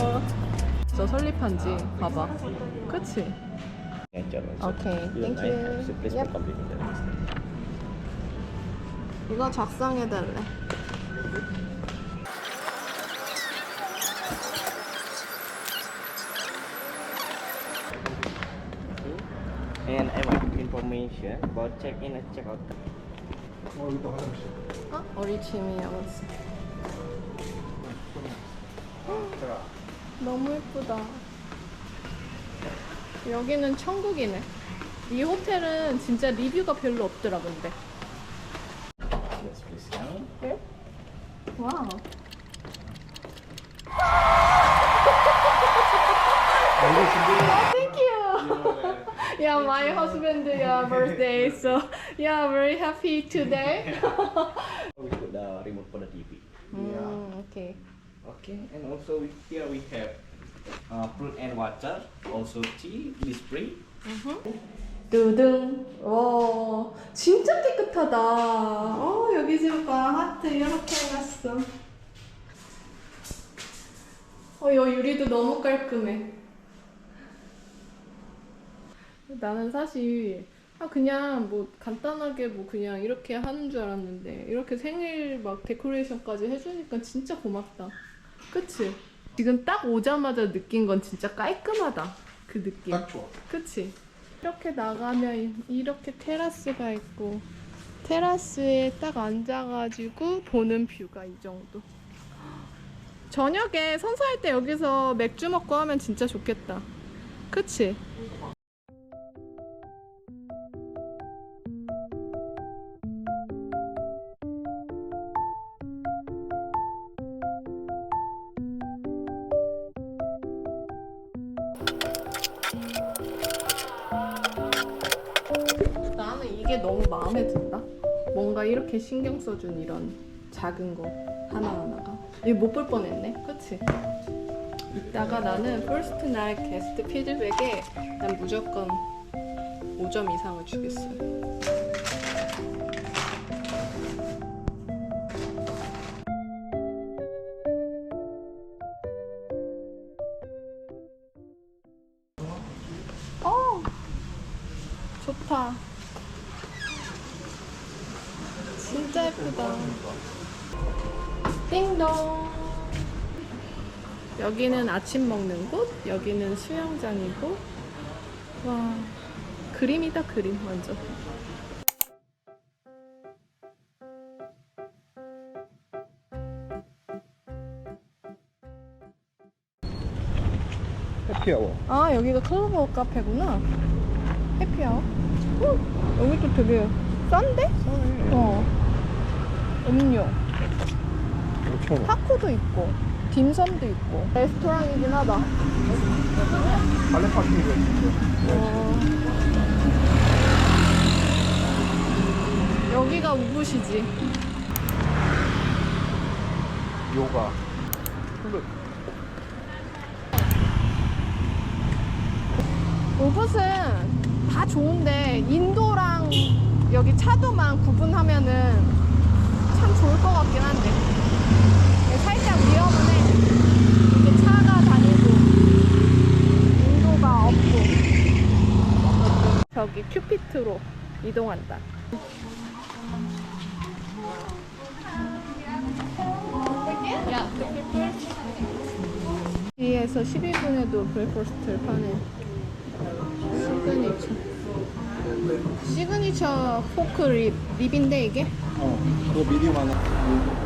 어. 저 설립한 지 봐봐. 그치? 오케이, 땡큐. 이거 작성해달래. And I want information about check-in and check-out. 어? 어리침이 영수. 너무 예쁘다. 여기는 천국이네. 이 호텔은 진짜 리뷰가 별로 없더라 근데. Yes, please. 네? 와우. Oh, thank you. yeah, my husband yeah, birthday, so yeah, very happy today. We put the remote for the TV. mm, okay. Okay, and also we, here we have uh, fruit and water, also tea, display. 두둥. 와, 진짜 깨끗하다. 어, 여기 좀 봐. 하트 이렇게 해놨어. 어, 여 유리도 너무 깔끔해. 나는 사실 아 그냥 뭐 간단하게 뭐 그냥 이렇게 하는 줄 알았는데 이렇게 생일 막 데코레이션까지 해주니까 진짜 고맙다. 그치? 지금 딱 오자마자 느낀 건 진짜 깔끔하다. 그 느낌. 딱 좋아. 그치? 이렇게 나가면 이렇게 테라스가 있고 테라스에 딱 앉아가지고 보는 뷰가 이 정도. 저녁에 선사할 때 여기서 맥주 먹고 하면 진짜 좋겠다. 그치? 이게 너무 마음에 든다. 뭔가 이렇게 신경 써준 이런 작은 거 하나하나가. 이거 못 볼 뻔했네. 그치? 이따가 나는 first night 게스트 피드백에 난 무조건 5점 이상을 주겠어요. 여기는 아침 먹는 곳, 여기는 수영장이고, 와, 그림이다, 그림, 완전. 해피아워. 아, 여기가 클로버 카페구나. 해피아워. 어, 여기도 되게 싼데? 어. 음료. 5천 타코도 있고, 딤섬도 있고. 레스토랑이긴 하다. 발레 파킹도 있고. 어. 여기가 우붓이지. 요가. 플루. 우붓은 다 좋은데 인도랑 여기 차도만 구분하면은 참 좋을 것 같긴 한데 살짝 위험은 해. 이게 차가 다니고 인도가 없고 저기 큐피트로 이동한다. 야, 뒤에서 12분에도 브레이퍼스트를 파네. 시그니처. 시그니처 포크 립, 립인데 이게? 어, 그거 미디움 하나.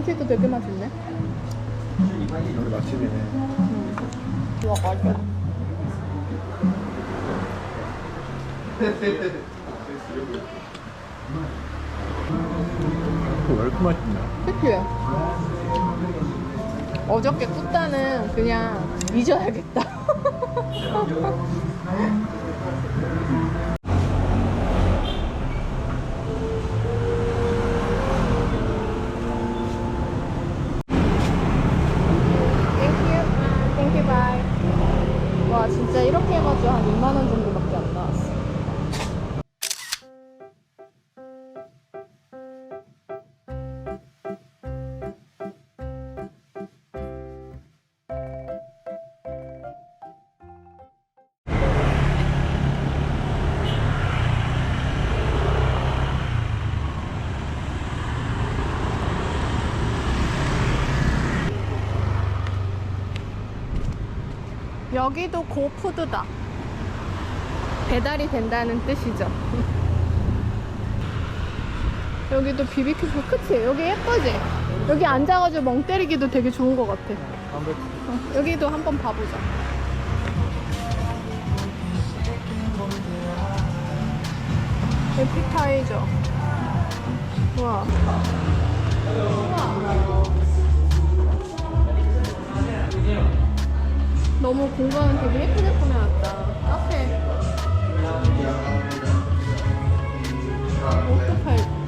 감튀도 되게 맛있네. 여기 맛집이네. 와, 맛있어. 왜 이렇게 맛있냐? 특유해. 어저께 굿다는 그냥 잊어야겠다. 여기도 고푸드다. 배달이 된다는 뜻이죠. 여기도 비비큐 소 그치? 여기 예쁘지? 여기 앉아가지고 멍 때리기도 되게 좋은 것 같아. 어, 여기도 한번 봐보자. 에피타이저. 우와. 우와. 너무 공간 되게 예쁘게 꾸며놨다. 카페. 팔고.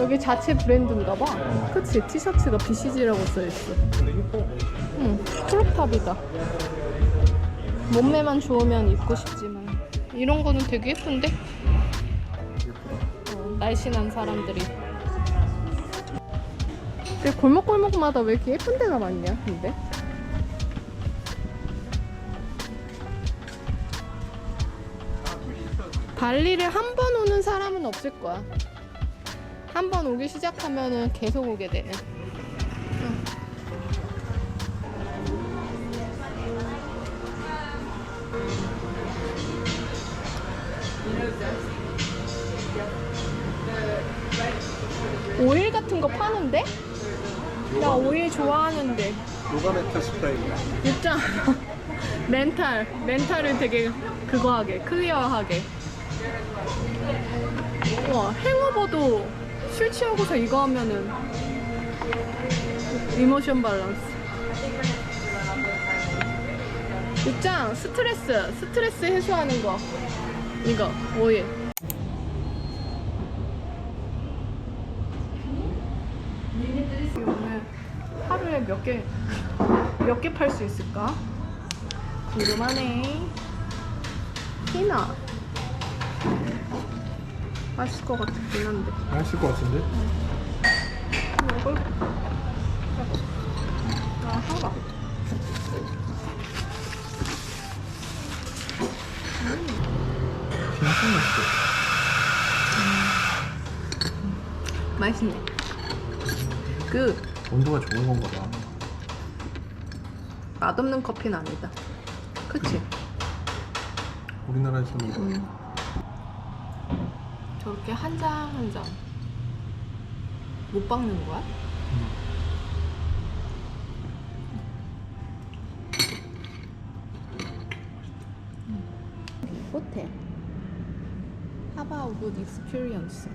여기 자체 브랜드인가 봐. 그치? 티셔츠가 BCG라고 써있어. 근데 이뻐. 응, 크롭탑이다. 몸매만 좋으면 입고 싶지만. 이런 거는 되게 예쁜데? 어, 날씬한 사람들이. 근데 골목골목마다 왜 이렇게 예쁜 데가 많냐, 근데? 발리를 한 번 오는 사람은 없을 거야. 한 번 오기 시작하면은 계속 오게 되는. 오일 같은 거 파는데? 나 오일 좋아하는데. 요가 매트 스프레이. 진짜. 멘탈. 멘탈을 되게 그거 하게 클리어하게. 와 행어버도 술 취하고서 이거 하면은 이모션 밸런스. 입장 스트레스. 스트레스 해소하는 거. 이거 오일 오늘 하루에 몇 개 몇 개 팔 수 있을까? 궁금하네. 피나. 맛있을 것 같긴 한데. 맛있을 것 같은데? 이걸 아, 하나. 진짜 맛있어. 맛있네. 그 온도가 좋은 건가 봐. 맛없는 커피는 아니다. 그치? 우리나라에서는 음. 저렇게 한 장 한 장 못 박는 거야? 호텔 하바우 굿 익스피리언스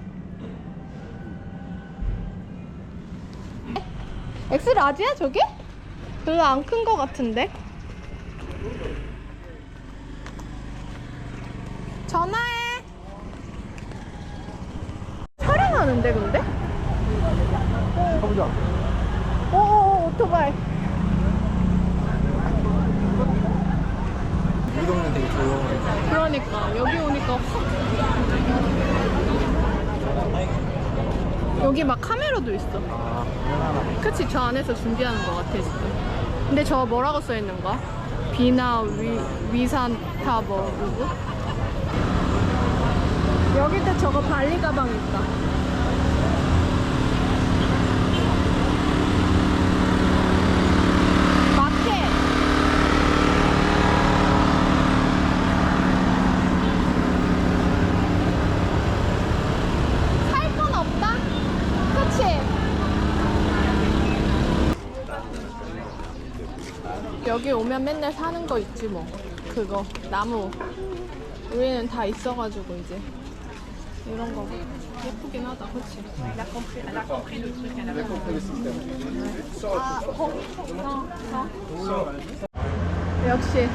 엑스 라지야 저게? 별로 안큰거 같은데? 전화해. 촬영하는데 근데? 가보자. 오 오토바이. 우리 동네 되게 조용해. 그러니까 여기 오니까 확. 여기 막 카메라도 있어. 아. 그치 저 안에서 준비하는 것 같아 지금. 근데 저 뭐라고 써 있는 거야? 비나 위 위산타 뭐 누구? 여기도 저거 발리 가방 있다. 마켓. 살 건 없다? 그치? 여기 오면 맨날 사는 거 있지 뭐 그거 나무 우리는 다 있어가지고 이제 이런 거 예쁘긴 하다 그치? 역시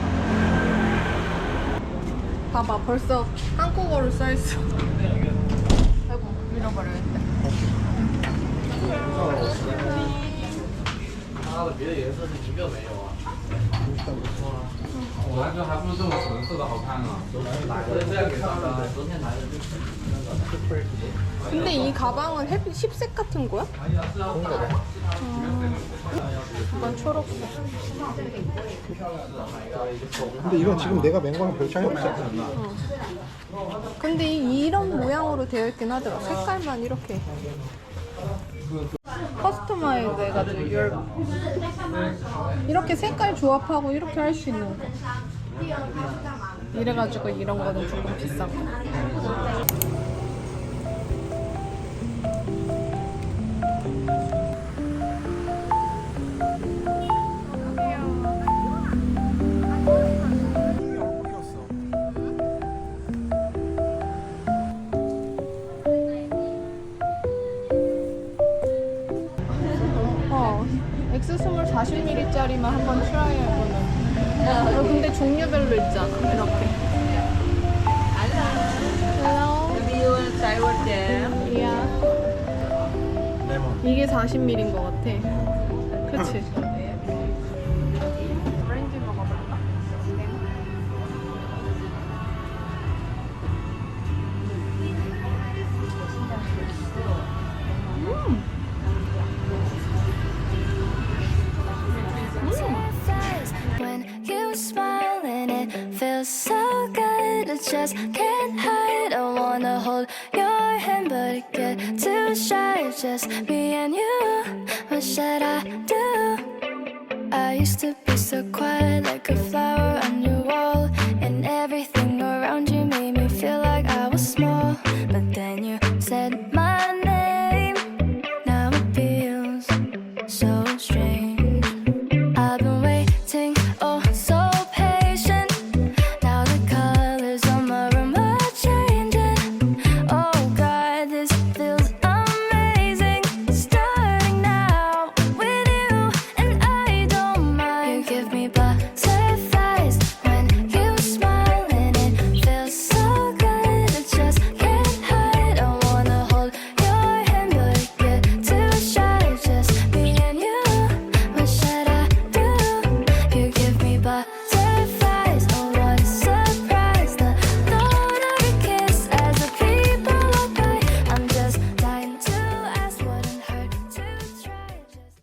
봐봐 벌써 한국어로 써있어 아이고 잃어버려야겠다 它的别的颜色是一个没有啊。 我那个还不如这种纯色的好看呢。哪个这样给上的？昨天来的就是那个。 근데 이 가방은 햇빛 힙색 같은 거야? 약간 초록색. 근데 이건 지금 내가 맨 거랑 별 차이 없지 않나? 근데 이- 이런 모양으로 되어 있긴 하더라. 색깔만 이렇게. 커스터마이즈 해가지고 열 이렇게 색깔 조합하고 이렇게 할 수 있는 거. 이래가지고 이런 거는 조금 비싼 거. 40ml짜리만 한번 트라이 해보는. 어, 근데 종류별로 있잖아. 이렇게. Hello. Yeah. 레몬. 이게 40ml인 것 같아. 그치? just can't hide. I wanna hold your hand, but I get too shy. Just me and you. What should I do? I used to be so quiet, like a flower on your wall, and everything around you made me feel like I was small. But then you said my name.